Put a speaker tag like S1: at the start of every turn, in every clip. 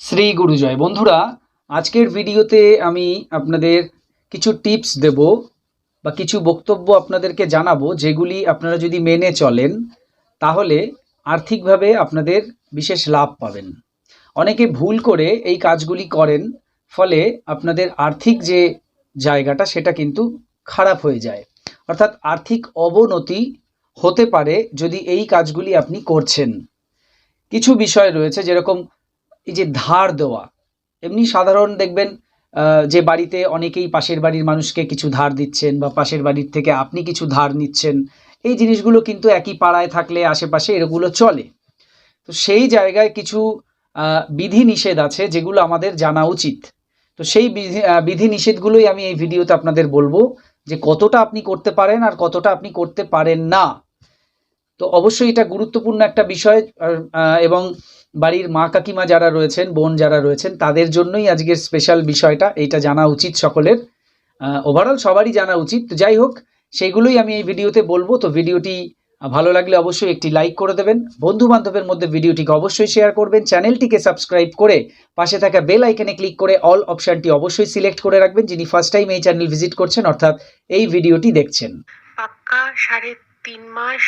S1: শ্রী গুরুজয় বন্ধুরা, আজকের ভিডিওতে আমি আপনাদের কিছু টিপস দেব বা কিছু বক্তব্য আপনাদেরকে জানাব, যেগুলি আপনারা যদি মেনে চলেন, তাহলে আর্থিকভাবে আপনাদের বিশেষ লাভ পাবেন। অনেকে ভুল করে এই কাজগুলি করেন, ফলে আপনাদের আর্থিক যে জায়গাটা, সেটা কিন্তু খারাপ হয়ে যায়। অর্থাৎ আর্থিক অবনতি হতে পারে যদি এই কাজগুলি আপনি করছেন। কিছু বিষয় রয়েছে, যেরকম এই যে ধার দেওয়া, এমনি সাধারণ দেখবেন যে বাড়িতে অনেকেই পাশের বাড়ির মানুষকে কিছু ধার দিচ্ছেন বা পাশের বাড়ির থেকে আপনি কিছু ধার নিচ্ছেন, এই জিনিসগুলো কিন্তু একই পাড়ায় থাকলে আশেপাশে এগুলো চলে। তো সেই জায়গায় কিছু বিধি নিষেধ আছে যেগুলো আমাদের জানা উচিত। তো সেই বিধি নিষেধগুলোই আমি এই ভিডিওতে আপনাদের বলব যে কতটা আপনি করতে পারেন আর কতটা আপনি করতে পারেন না। তো অবশ্যই এটা গুরুত্বপূর্ণ একটা বিষয় এবং বাড়ির মা কাকিমা যারা রয়েছেন, বোন যারা রয়েছেন, তাদের জন্যই আজকের স্পেশাল বিষয়টা। এইটা জানা উচিত সকলের। ওভারঅল সবারই জানা উচিত। যাই হোক সেইগুলোই আমি এই ভিডিওতে বলব। তো ভিডিওটি ভালো লাগলে অবশ্যই একটি লাইক করে দেবেন। বন্ধু বান্ধবের মধ্যে ভিডিওটিকে অবশ্যই শেয়ার করবেন। চ্যানেলটিকে সাবস্ক্রাইব করে পাশে থাকা বেল আইকনে ক্লিক করে অল অপশানটি অবশ্যই সিলেক্ট করে রাখবেন। যিনি ফার্স্ট টাইম এই চ্যানেল ভিজিট করছেন, অর্থাৎ এই ভিডিওটি দেখছেন।
S2: পাক্কা সাড়ে তিন মাস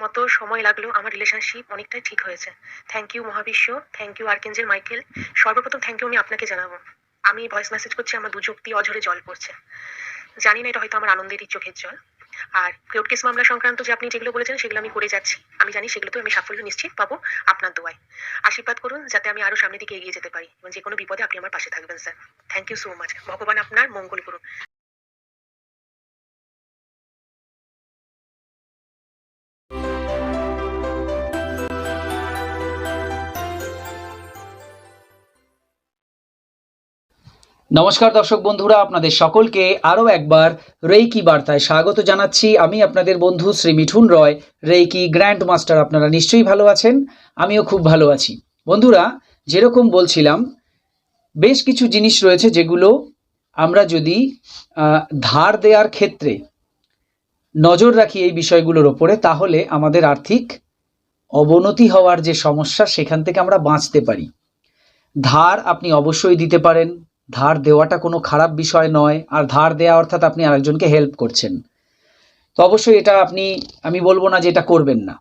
S2: মতো সময় লাগল আমার রিলেশনশিপ অনেকটাই ঠিক হয়েছে। থ্যাংক ইউ মহাবিশ্ব। Thank you archangel Michael. সর্বপ্রথম থ্যাংক ইউ আমি আপনাকে জানাব। আমি ভয়েস মেসেজ করছি, আমার দু চোখ দিয়ে অঝরে জল পড়ছে। জানি না এটা হয়তো আমার আনন্দেরই চোখের জল। আর কোর্ট কেস মামলা সংক্রান্ত যে আপনি যেগুলো বলেছেন, সেগুলো আমি করে যাচ্ছি। আমি জানি সেগুলোতে আমি সাফল্য নিশ্চিত পাবো আপনার দোয়ায়। আশীর্বাদ করুন, যাতে আমি আরও সামনের দিকে এগিয়ে যেতে পারি। এবং যে কোনো বিপদে আপনি আমার পাশে থাকবেন sir thank you so much ভগবান আপনার মঙ্গল করুন।
S1: নমস্কার দর্শক বন্ধুরা, আপনাদের সকলকে আরও একবার রেইকি বার্তায় স্বাগত জানাচ্ছি। আমি আপনাদের বন্ধু Shri Mithun Roy, reiki grand master আপনারা নিশ্চয়ই ভালো আছেন? আমিও খুব ভালো আছি। বন্ধুরা, যেরকম বলছিলাম, বেশ কিছু জিনিস রয়েছে যেগুলো আমরা যদি ধার দেওয়ার ক্ষেত্রে নজর রাখি এই বিষয়গুলোর ওপরে, তাহলে আমাদের আর্থিক অবনতি হওয়ার যে সমস্যা, সেখান থেকে আমরা বাঁচতে পারি। ধার আপনি অবশ্যই দিতে পারেন। ধার দেওয়াটা কোনো খারাপ বিষয় নয়, আর ধার দেওয়া অর্থাৎ আপনি আরেকজনকে হেল্প করছেন। তো অবশ্যই এটা আপনি, আমি বলব না যে এটা করবেন না।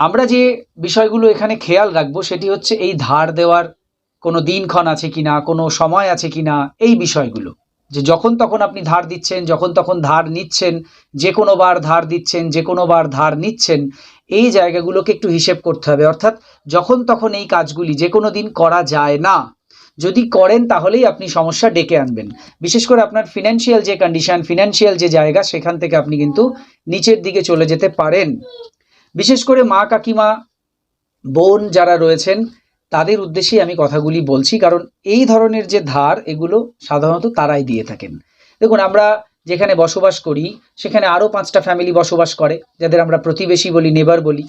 S1: আমরা যে বিষয়গুলো এখানে খেয়াল রাখব সেটি হচ্ছে এই ধার দেওয়ার কোনো দিনক্ষণ আছে কি না কোনো সময় আছে কি না এই বিষয়গুলো। যে যখন তখন আপনি ধার দিচ্ছেন, যখন তখন ধার নিচ্ছেন, যে কোনো বার ধার দিচ্ছেন, যে কোনো বার ধার নিচ্ছেন, এই জায়গাগুলোকে একটু হিসেব করতে হবে। অর্থাৎ যখন তখন এই কাজগুলি যে কোনো দিন করা যায় না যদি করেন তাহলেই আপনি সমস্যা ডেকে আনবেন। বিশেষ করে আপনার ফিনান্সিয়াল যে কন্ডিশন ফিনান্সিয়াল যে জায়গা, সেখান থেকে আপনি কিন্তু নিচের দিকে চলে যেতে পারেন। বিশেষ করে মা, কাকিমা, বোন যারা রয়েছেন, তাদের উদ্দেশ্যেই আমি কথাগুলি বলছি, কারণ এই ধরনের যে ধার, এগুলো সাধারণত তারাই দিয়ে থাকেন। দেখুন, আমরা যেখানে বসবাস করি, সেখানে আরও পাঁচটা ফ্যামিলি বসবাস করে, যাদের আমরা প্রতিবেশী বলি নেবার বলি।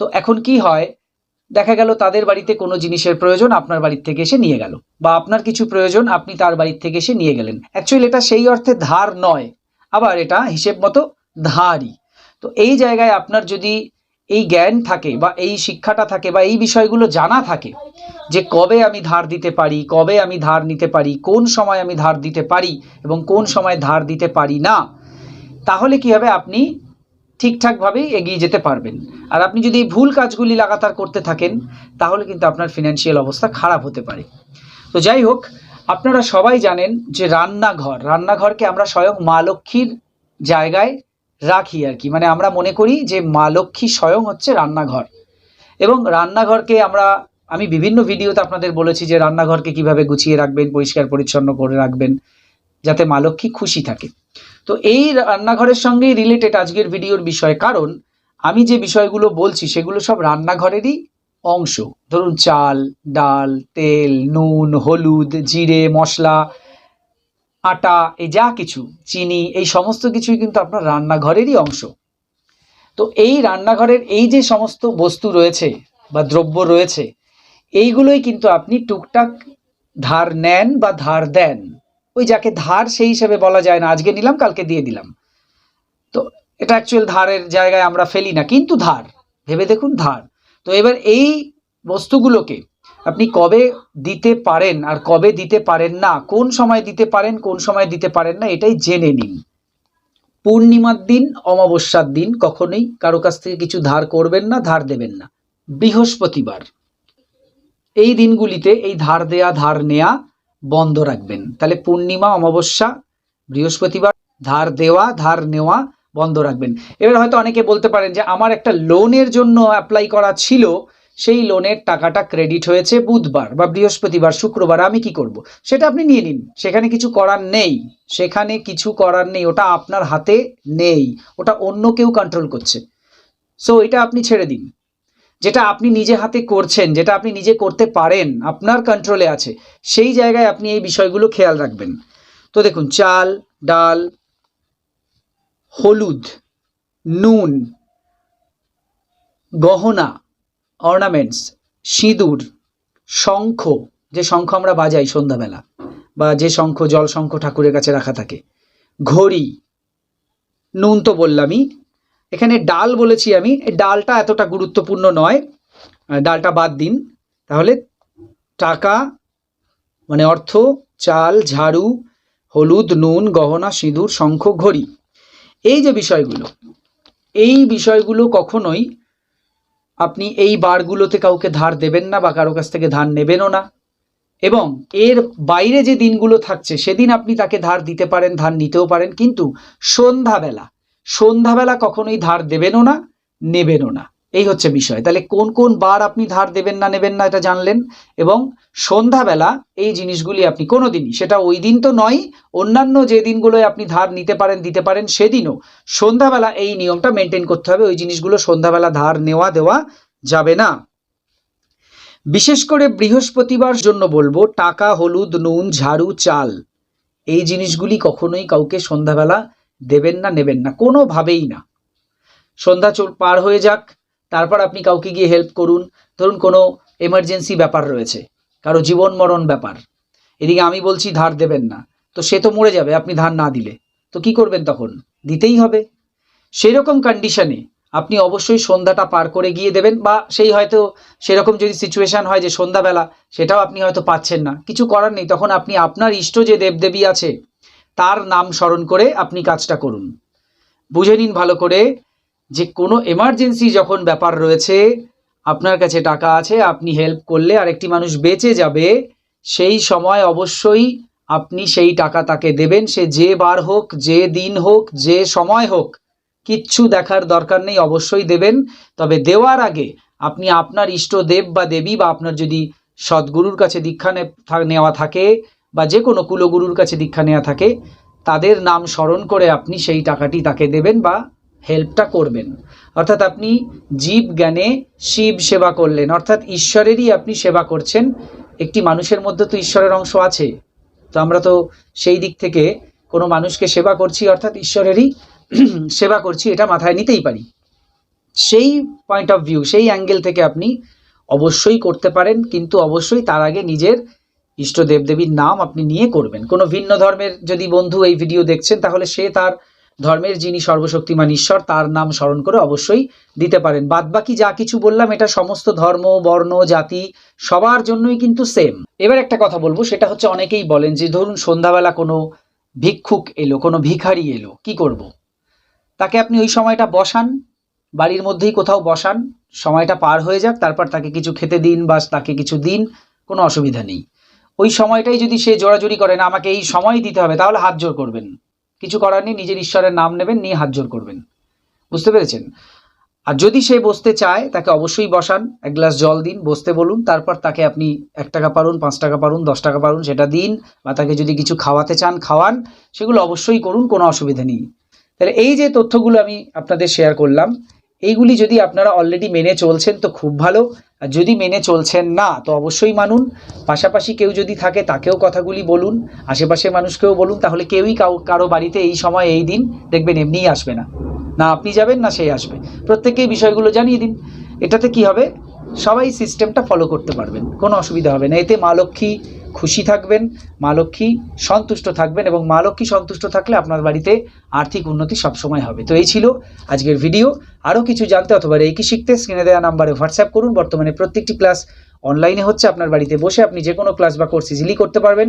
S1: তো এখন কি হয় দেখা গেল তাদের বাড়িতে কোনো জিনিসের প্রয়োজন আপনার বাড়ির থেকে এসে নিয়ে গেল বা আপনার কিছু প্রয়োজন আপনি তার বাড়ির থেকে এসে নিয়ে গেলেন। অ্যাকচুয়ালি এটা সেই অর্থে ধার নয়, আবার এটা হিসেব মতো ধারই। তো এই জায়গায় আপনার যদি এই জ্ঞান থাকে বা এই শিক্ষাটা থাকে বা এই বিষয়গুলো জানা থাকে যে কবে আমি ধার দিতে পারি, কবে আমি ধার নিতে পারি, কোন সময় আমি ধার দিতে পারি এবং কোন সময় ধার দিতে পারি না, তাহলে কি হবে? আপনি ঠিকঠাকভাবেই এগিয়ে যেতে পারবেন। আর আপনি যদি ভুল কাজগুলি লাগাতার করতে থাকেন, তাহলে কিন্তু আপনার ফিনান্সিয়াল অবস্থা খারাপ হতে পারে। তো যাই হোক, আপনারা সবাই জানেন যে রান্নাঘর, রান্নাঘরকে আমরা স্বয়ং মা লক্ষ্মীর জায়গায় রাখি আর কি। মানে আমরা মনে করি যে মা লক্ষ্মী স্বয়ং হচ্ছে রান্নাঘর। এবং রান্নাঘরকে আমরা, আমি বিভিন্ন ভিডিওতে আপনাদের বলেছি যে রান্নাঘরকে কীভাবে গুছিয়ে রাখবেন পরিষ্কার পরিচ্ছন্ন করে রাখবেন, যাতে মা লক্ষ্মী খুশি থাকে। তো এই রান্নাঘরের সঙ্গেই রিলেটেড আজকের ভিডিওর বিষয়। কারণ আমি যে বিষয়গুলো বলছি, সেগুলো সব রান্নাঘরেরই অংশ। ধরুন চাল, ডাল, তেল, নুন, হলুদ, জিরে, মশলা, আটা, এই যা কিছু, চিনি, এই সমস্ত কিছুই কিন্তু আপনার রান্নাঘরেরই অংশ। তো এই রান্নাঘরের এই যে সমস্ত বস্তু রয়েছে বা দ্রব্য রয়েছে, এইগুলোই কিন্তু আপনি টুকটাক ধার নেন বা ধার দেন। ওই যাকে ধার সেই হিসেবে বলা যায় না। আজকে নিলাম, কালকে দিয়ে দিলাম। তো এটা অ্যাকচুয়াল ধারের জায়গায় আমরা ফেলি না, কিন্তু ধার। ভেবে দেখুন ধার। তো এবার এই বস্তুগুলোকে আপনি কবে দিতে পারেন আর কবে দিতে পারেন না, কোন সময় দিতে পারেন, কোন সময় দিতে পারেন না, এটাই জেনে নিন। পূর্ণিমার দিন, অমাবস্যার দিন কখনোই কারও কাছ থেকে কিছু ধার করবেন না, ধার দেবেন না। বৃহস্পতিবার। এই দিনগুলিতে এই ধার দেয়া, ধার নেয়া বন্ধ রাখবেন। তাহলে পূর্ণিমা, অমাবস্যা, বৃহস্পতিবার, ধার দেওয়া, ধার নেওয়া বন্ধ রাখবেন। এবার হয়তো অনেকে বলতে পারেন যে, আমার একটা লোনের জন্য অ্যাপ্লাই করা ছিল, সেই লোনের টাকাটা ক্রেডিট হয়েছে বুধবার বা বৃহস্পতিবার, শুক্রবার, আমি কি করব? সেটা আপনি নিয়ে নিন। সেখানে কিছু করার নেই। সেখানে কিছু করার নেই। ওটা আপনার হাতে নেই। ওটা অন্য কেউ কন্ট্রোল করছে। সো এটা আপনি ছেড়ে দিন। যেটা আপনি নিজে হাতে করছেন, যেটা আপনি নিজে করতে পারেন, আপনার কন্ট্রোলে আছে, সেই জায়গায় আপনি এই বিষয়গুলো খেয়াল রাখবেন। তো দেখুন, চাল, ডাল, হলুদ, নুন, গহনা অর্নামেন্টস সিঁদুর, শঙ্খ, যে শঙ্খ আমরা বাজাই সন্ধ্যাবেলা, বা যে শঙ্খ, জল শঙ্খ ঠাকুরের কাছে রাখা থাকে, ঘড়ি, নুন তো বললামই এখানে ডাল বলেছি আমি, এই ডালটা এতটা গুরুত্বপূর্ণ নয়। ডালটা বাদ দিন। তাহলে টাকা মানে অর্থ, চাল, ঝাড়ু, হলুদ, নুন, গহনা, সিঁদুর, শঙ্খ, ঘড়ি। এই যে বিষয়গুলো, এই বিষয়গুলো কখনোই আপনি এই বারগুলোতে কাউকে ধার দেবেন না বা কারও কাছ থেকে ধার নেবেনও না। এবং এর বাইরে যে দিনগুলো থাকছে, সেদিন আপনি তাকে ধার দিতে পারেন, ধার নিতেও পারেন, কিন্তু সন্ধ্যাবেলা সন্ধ্যাবেলা কখনোই ধার দেবেনও না, নেবেনও না। এই হচ্ছে বিষয়। তাহলে কোন কোন বার আপনি ধার দেবেন না, নেবেন না, এটা জানলেন? এবং সন্ধ্যাবেলা এই জিনিসগুলি আপনি কোনো দিনই সেটা ওই দিন তো নয়, অন্যান্য যে দিনগুলোয় আপনি ধার নিতে পারেন, দিতে পারেন, সেদিনও সন্ধ্যাবেলা এই নিয়মটা মেনটেন করতে হবে। ওই জিনিসগুলো সন্ধ্যাবেলা ধার নেওয়া দেওয়া যাবে না। বিশেষ করে বৃহস্পতিবার জন্য বলব, টাকা, হলুদ, নুন, ঝাড়ু, চাল, এই জিনিসগুলি কখনোই কাউকে সন্ধ্যাবেলা দেবেন না, নেবেন না, কোনোভাবেই না। সন্ধ্যা চল পার হয়ে যাক, তারপর আপনি কাউকে গিয়ে হেল্প করুন। ধরুন কোনো এমার্জেন্সি ব্যাপার রয়েছে, কারও জীবন মরণ ব্যাপার। এদিকে আমি বলছি, ধার দেবেন না। তো সে তো মরে যাবে, আপনি ধার না দিলে। তো কি করবেন তখন? দিতেই হবে। সেই রকম কন্ডিশনে আপনি অবশ্যই সন্ধ্যাটা পার করে গিয়ে দেবেন, বা সেই হয়তো সেরকম যদি সিচুয়েশন হয় যে সন্ধ্যাবেলা, সেটাও আপনি হয়তো পাচ্ছেন না। কিছু করার নেই, তখন আপনি আপনার ইষ্ট যে দেবদেবী আছে তার নাম স্মরণ করে আপনি কাজটা করুন। বুঝে নিন ভালো করে যে কোনো এমার্জেন্সি যখন ব্যাপার রয়েছে, আপনার কাছে টাকা আছে, আপনি হেল্প করলে আরেকটি মানুষ বেঁচে যাবে, সেই সময় অবশ্যই আপনি সেই টাকা তাকে দেবেন। সে যে বার হোক, যে দিন হোক, যে সময় হোক, কিচ্ছু দেখার দরকার নেই, অবশ্যই দেবেন। তবে দেওয়ার আগে আপনি আপনার ইষ্ট দেব বা দেবী বা আপনার যদি সদ্গুরুর কাছে দীক্ষা নেওয়া থাকে বা যে কোনো কুলগুরুর কাছে দীক্ষা নেওয়া থাকে, তাদের নাম স্মরণ করে আপনি সেই টাকাটি তাকে দেবেন বা হেল্পটা করবেন। অর্থাৎ আপনি জীব জ্ঞানে শিব সেবা করলেন, অর্থাৎ ঈশ্বরেরই আপনি সেবা করছেন। একটি মানুষের মধ্যে তো ঈশ্বরের অংশ আছে। তো আমরা তো সেই দিক থেকে কোনো মানুষকে সেবা করছি, অর্থাৎ ঈশ্বরেরই সেবা করছি, এটা মাথায় নিতেই পারি। সেই পয়েন্ট অফ ভিউ সেই অ্যাঙ্গেল থেকে আপনি অবশ্যই করতে পারেন, কিন্তু অবশ্যই তার আগে নিজের ইষ্ট দেবদেবীর নাম আপনি নিয়ে করবেন। কোনো ভিন্ন ধর্মের যদি বন্ধু এই ভিডিও দেখছেন, তাহলে সে তার ধর্মের যিনি সর্বশক্তিমান ঈশ্বর, তার নাম স্মরণ করে অবশ্যই দিতে পারেন। বাদবাকি যা কিছু বললাম, এটা সমস্ত ধর্ম, বর্ণ, জাতি, সবার জন্যই কিন্তু সেম এবার একটা কথা বলব, সেটা হচ্ছে অনেকেই বলেন যে, ধরুন সন্ধ্যাবেলা কোনো ভিক্ষুক এলো, কোনো ভিখারি এলো, কি করব। তাকে আপনি ওই সময়টা বসান, বাড়ির মধ্যেই কোথাও বসান, সময়টা পার হয়ে যাক, তারপর তাকে কিছু খেতে দিন বা তাকে কিছু দিন, কোনো অসুবিধা নেই। ওই সময়টাই যদি সে জোরাজুরি করে, না, আমাকে এই সময় দিতে হবে তাহলে হাত জোর করবেন। কিছু করার নেই, নিজের ঈশ্বরের নাম নেবেন, নিয়ে হাত জোর করবেন। বুঝতে পেরেছেন? আর যদি সে বসতে চায়, তাকে অবশ্যই বসান, এক গ্লাস জল দিন, বসতে বলুন, তারপর তাকে আপনি এক টাকা পারুন, পাঁচ টাকা পারুন, দশ টাকা পারুন, সেটা দিন, বা তাকে যদি কিছু খাওয়াতে চান, খাওয়ান, সেগুলো অবশ্যই করুন, কোনো অসুবিধা নেই। তাহলে এই যে তথ্যগুলো আমি আপনাদের শেয়ার করলাম এইগুলি যদি আপনারা অলরেডি মেনে চলছেন, তো খুব ভালো। আর যদি মেনে চলছেন না, তো অবশ্যই মানুন। পাশাপাশি কেউ যদি থাকে, তাকেও কথাগুলি বলুন। আশেপাশে মানুষকেও বলুন, তাহলে কেউই কাউ, কারও বাড়িতে এই সময়, এই দিন দেখবেন এমনিই আসবে না। না আপনি যাবেন, না সে আসবে। প্রত্যেককেই বিষয়গুলো জানিয়ে দিন। এটাতে কি হবে? সবাই সিস্টেমটা ফলো করতে পারবেন। কোনো অসুবিধা হবে না। এতে মা লক্ষ্মী খুশি থাকবেন, মা লক্ষ্মী সন্তুষ্ট থাকবেন এবং মা লক্ষ্মী সন্তুষ্ট থাকলে আপনার বাড়িতে আর্থিক উন্নতি সবসময় হবে। তো এই ছিল আজকের ভিডিও। আরও কিছু জানতে অথবা রেকি শিখতে স্ক্রিনে দেওয়া নাম্বারে হোয়াটসঅ্যাপ করুন। বর্তমানে প্রত্যেকটি ক্লাস অনলাইনে হচ্ছে। আপনার বাড়িতে বসে আপনি যে কোনো ক্লাস বা কোর্স ইজিলি করতে পারবেন।